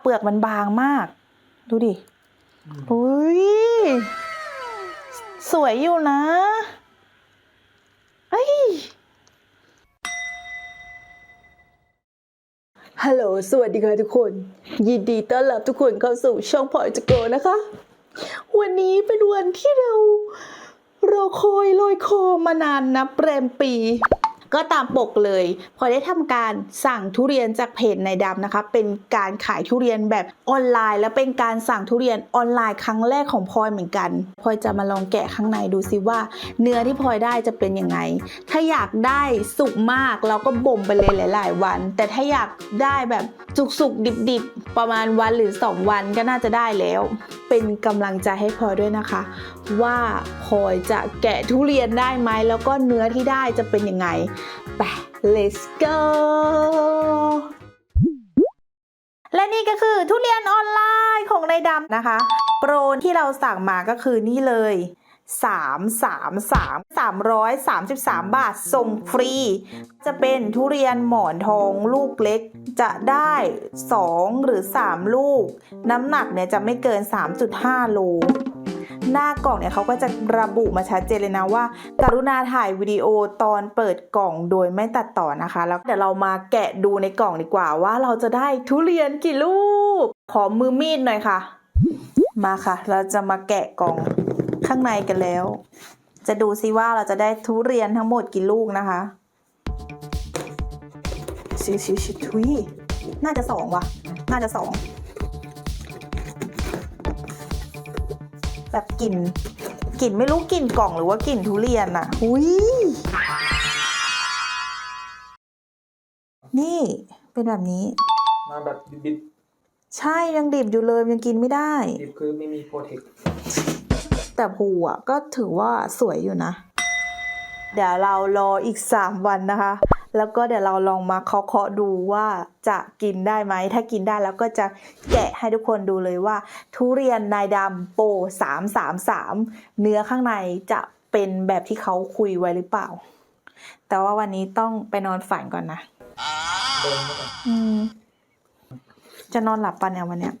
เปลือกมันบางมาก ดูดิอุ้ยสวยอยู่นะเฮ้ยฮัลโหล สวัสดีค่ะทุกคน ยินดีต้อนรับทุกคนเข้าสู่ช่องพอยจะโกนะคะ วันนี้เป็นวันที่เรารอคอยลอยคอมานานนับแรมปี ก็ตามปกเลย พอได้ทำการสั่งทุเรียนจากเพจในดำนะคะเป็นการขายทุเรียนแบบออนไลน์ และเป็นการสั่งทุเรียนออนไลน์ครั้งแรกของพลอยเหมือนกันพลอยจะมาลองแกะข้างในดูซิว่า เนื้อที่พลอยได้จะเป็นยังไง ถ้าอยากได้สุกมากเราก็บ่มไปเลยหลาย ๆ วัน แต่ถ้าอยากได้แบบสุกๆดิบๆ ประมาณวันหรือ 2 วันก็น่าจะได้แล้ว เป็นกำลังใจให้พลอยด้วยนะคะ ว่าพลอยจะแกะทุเรียนได้ไหมแล้วก็เนื้อที่ได้จะเป็นยังไง ไป let's go และนี่ก็คือทุเรียนออนไลน์ของนายดำนะคะ โปรที่เราสั่งมาก็คือนี่เลย3 3 3 333 บาท ส่งฟรี จะเป็นทุเรียนหมอนทองลูกเล็ก จะได้ 2 หรือ 3 ลูก น้ำหนักเนี่ยจะไม่เกิน 3.5 โล หน้ากล่องเนี่ยเขาก็จะระบุมาชัดเจนเลยนะว่า กรุณาถ่ายวิดีโอตอนเปิดกล่องโดยไม่ตัดต่อนะคะ แล้วเดี๋ยวเรามาแกะดูในกล่องดีกว่าว่าเราจะได้ทุเรียนกี่ลูก ขอมือมีดหน่อยค่ะ มาค่ะ เราจะมาแกะกล่องข้างในกันแล้ว จะดูซิว่าเราจะได้ทุเรียนทั้งหมดกี่ลูกนะคะชิชิชิทุยน่าจะสองว่ะ น่าจะสอง แบบกลิ่นกลิ่นไม่รู้กลิ่นกล่องหรือว่ากลิ่นทุเรียนอะหุยนี่เป็นแบบนี้ มาแบบดิบใช่ยังดิบอยู่เลยยังกินไม่ได้ ๆดิบคือไม่มีโปรเทคแต่ภูอะก็ถือว่าสวยอยู่นะ เดี๋ยวเรารออีก 3 วันนะคะ แล้วก็เดี๋ยวเราลองมาเคาะดูว่าจะกินได้ไหม ถ้ากินได้แล้วก็จะแกะให้ทุกคนดูเลยว่า ทุเรียนนายดำโป333 เนื้อข้างในจะเป็นแบบที่เขาคุยไว้หรือเปล่า แต่ว่าวันนี้ต้องไปนอนฝันก่อนนะอืมจะนอนหลับปะเนี่ยวันเนี้ย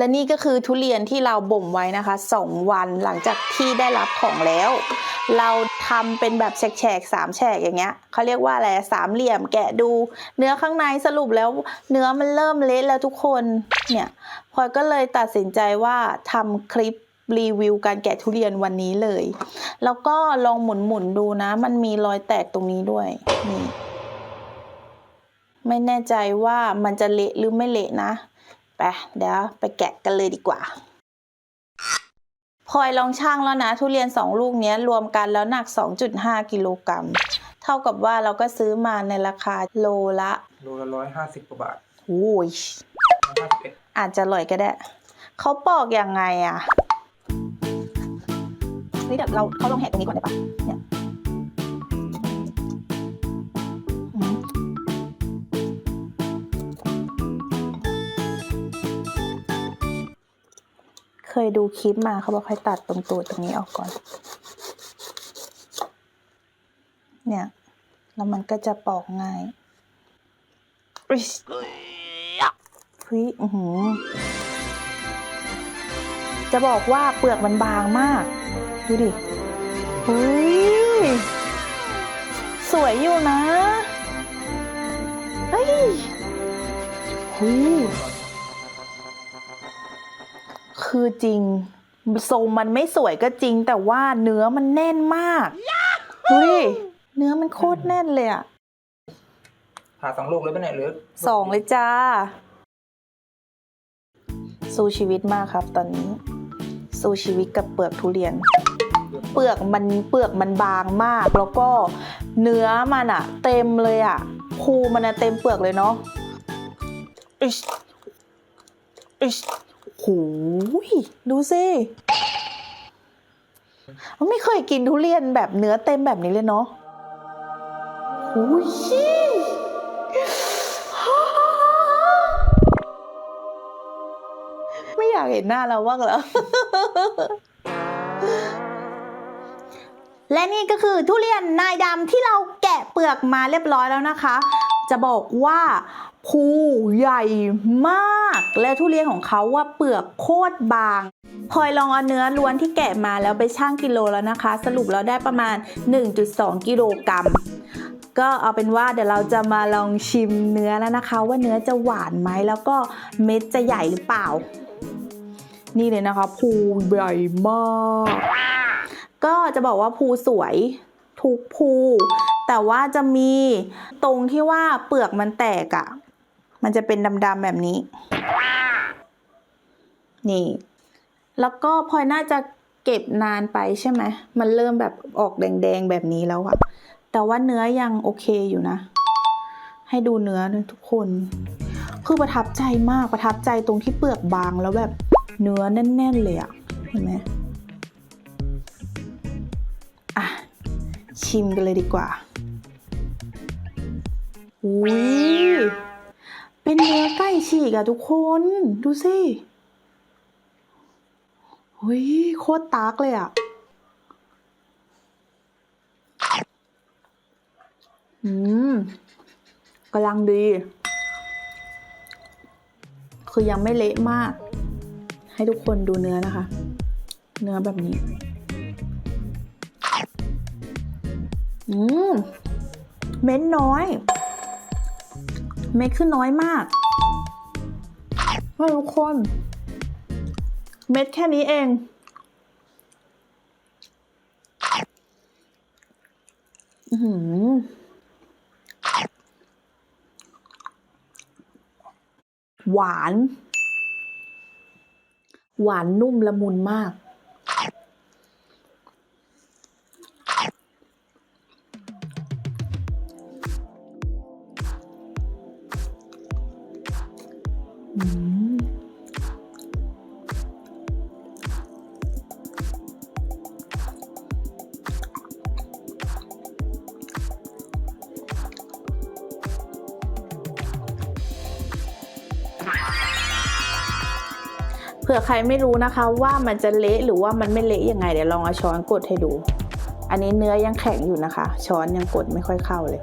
และนี่ก็คือทุเรียนที่เราบ่มไว้นะคะสองวันหลังจากที่ได้รับของแล้ว เราทำเป็นแบบแฉกๆสามแฉกอย่างเงี้ยเขาเรียกว่าอะไรสามเหลี่ยมแกะดู เนื้อข้างในสรุปแล้วเนื้อมันเริ่มเละแล้วทุกคนเนี่ยพลอยก็เลยตัดสินใจว่าทำคลิปรีวิวการแกะทุเรียนวันนี้เลย แล้วก็ลองหมุนๆดูนะ มันมีรอยแตกตรงนี้ด้วยนี่ไม่แน่ใจว่ามันจะเละหรือไม่เละนะ ไปเดี๋ยวไปแกะกันเลยดีกว่าพลอยลองช่างแล้วนะ ทุเรียนสองลูกเนี้ยรวมกันแล้วหนัก 2.5 กิโลกรัม เท่ากับว่าเราก็ซื้อมาในราคาโลละ โลละร้อยห้าสิบกว่าบาทโอ้ยร้อยห้าสิบเอ็ดอาจจะอร่อยก็ได้ เขาปอกยังไงอะนี่เดี๋ยวเราเขาลองแหกตรงนี้ก่อนได้ปะเนี่ย ยดูคลิปมาเขาบอกให้ตัดตรงตัวตรงนี้ออกก่อน เนี่ย แล้วมันก็จะปอกง่ายอุ้ยอื้อหือจะบอกว่าเปลือกมันบางมาก ดูดิเฮ้ยสวยอยู่นะเฮ้ยเฮ้ย คือจริง ทรงมันไม่สวยก็จริง แต่ว่าเนื้อมันแน่นมากเฮ้ยเนื้อมันโคตรแน่นเลยอะผ่าสองลูกเลยปะเนี่ยหรือสองเลยจ้า สู้ชีวิตมากครับตอนนี้ สู้ชีวิตกับเปลือกทุเรียน เปลือกมันเปลือกมันบางมาก แล้วก็เนื้อมันอะเต็มเลยอะภูมันอะเต็มเปลือกเลยเนาะอิชอิชโหยดูสิไม่เคยกินทุเรียนแบบเนื้อเต็มแบบนี้เลยเนาะโอ้ยไม่อยากเห็นหน้าเราบ้างเหรอและนี่ก็คือทุเรียนนายดำที่เราแกะเปลือกมาเรียบร้อยแล้วนะคะ จะบอกว่า ภูใหญ่มาก และทุเรียนของเขาว่าเปลือกโคตรบางพลอยลองเอาเนื้อล้วนที่แกะมาแล้วไปชั่งกิโลแล้วนะคะ สรุปแล้วได้ประมาณ 1.2 กิโลกรัมก็เอาเป็นว่าเดี๋ยวเราจะมาลองชิมเนื้อแล้วนะคะ ว่าเนื้อจะหวานไหมแล้วก็เม็ดจะใหญ่หรือเปล่า นี่เลยนะคะภูใหญ่มากก็จะบอกว่าภูสวยทุกภูแต่ว่าจะมีตรงที่ว่าเปลือกมันแตกอะ่ะ มันจะเป็นดำๆแบบนี้ นี่ แล้วก็พลอยน่าจะเก็บนานไปใช่ไหม มันเริ่มแบบออกแดงๆแบบนี้แล้วอะแต่ว่าเนื้อยังโอเคอยู่นะ ให้ดูเนื้อนะทุกคน คือประทับใจมากประทับใจตรงที่เปลือกบางแล้วแบบเนื้อแน่น ๆ เลยอะเห็นไหมอะ ชิมกันเลยดีกว่าอุ้ย เป็นเนื้อไก่ฉีกอะทุกคน ดูสิเฮ้ยโคตรตากเลยอะอืมกำลังดี คือยังไม่เละมาก ให้ทุกคนดูเนื้อนะคะ เนื้อแบบนี้ อืม เม็ดน้อย เม็ดขึ้นน้อยมากทุกคน เม็ดแค่นี้เอง อือหือหวาน หวานนุ่มละมุนมาก เผื่อใครไม่รู้นะคะว่ามันจะเละหรือว่ามันไม่เละยังไงเดี๋ยวลองเอาช้อนกดให้ดู อันนี้เนื้อยังแข็งอยู่นะคะ ช้อนยังกดไม่ค่อยเข้าเลย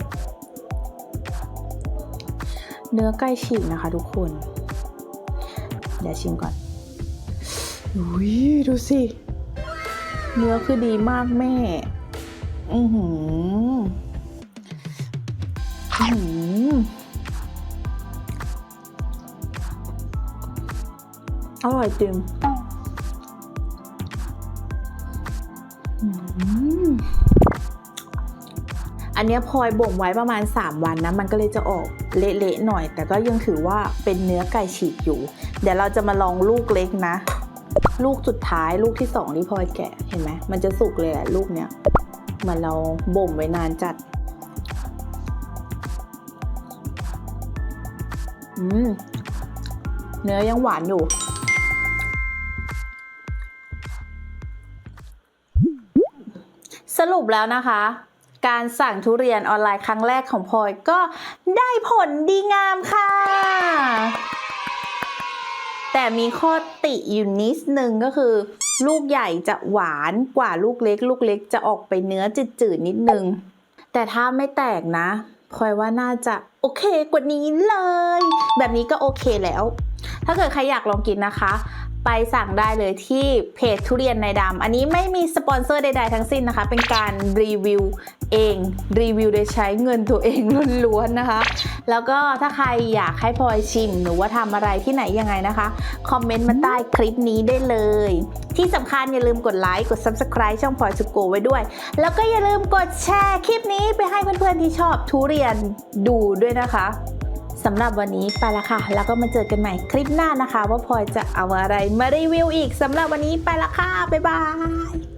เนื้อใกล้ฉีกนะคะทุกคน เดี๋ยวชิมก่อนอุ้ยดูสิ เนื้อคือดีมากแม่ อือหืออือหือ อร่อยจริงอืมอันนี้พลอยบ่มไว้ประมาณ 3 วันนะ มันก็เลยจะออกเละๆหน่อย แต่ก็ยังถือว่าเป็นเนื้อไก่ฉีกอยู่ เดี๋ยวเราจะมาลองลูกเล็กนะ ลูกสุดท้ายลูกที่สองที่พลอยแกะเห็นไหมมันจะสุกเลยแหละลูกเนี้ยเหมันเราบ่มไว้นานจัดอืมเนื้อยังหวานอยู่ สรุปแล้วนะคะ การสั่งทุเรียนออนไลน์ครั้งแรกของพลอยก็ได้ผลดีงามค่ะ แต่มีข้อติอยู่นิดนึงก็คือ ลูกใหญ่จะหวานกว่าลูกเล็ก ลูกเล็กจะออกไปเนื้อจืดๆนิดนึง แต่ถ้าไม่แตกนะพลอยว่าน่าจะโอเคกว่านี้เลย แบบนี้ก็โอเคแล้ว ถ้าเกิดใครอยากลองกินนะคะ ไปสั่งได้เลยที่เพจทุเรียนในดำอันนี้ไม่มีสปอนเซอร์ใดๆทั้งสิ้นนะคะ เป็นการรีวิวเอง รีวิวโดยใช้เงินตัวเองล้วนๆนะคะ แล้วก็ถ้าใครอยากให้พลอยชิม หรือว่าทำอะไรที่ไหนยังไงนะคะ คอมเมนต์มาใต้คลิปนี้ได้เลย ที่สำคัญอย่าลืมกดไลค์ กด Subscribe ช่องพลอยสุโกไว้ด้วย แล้วก็อย่าลืมกดแชร์คลิปนี้ไปให้เพื่อนๆที่ชอบทุเรียนดูด้วยนะคะ สำหรับวันนี้ไปละค่ะ แล้วก็มาเจอกันใหม่คลิปหน้านะคะ ว่าพลอยจะเอาอะไรมารีวิวอีกสำหรับวันนี้ไปละค่ะ บ๊ายบาย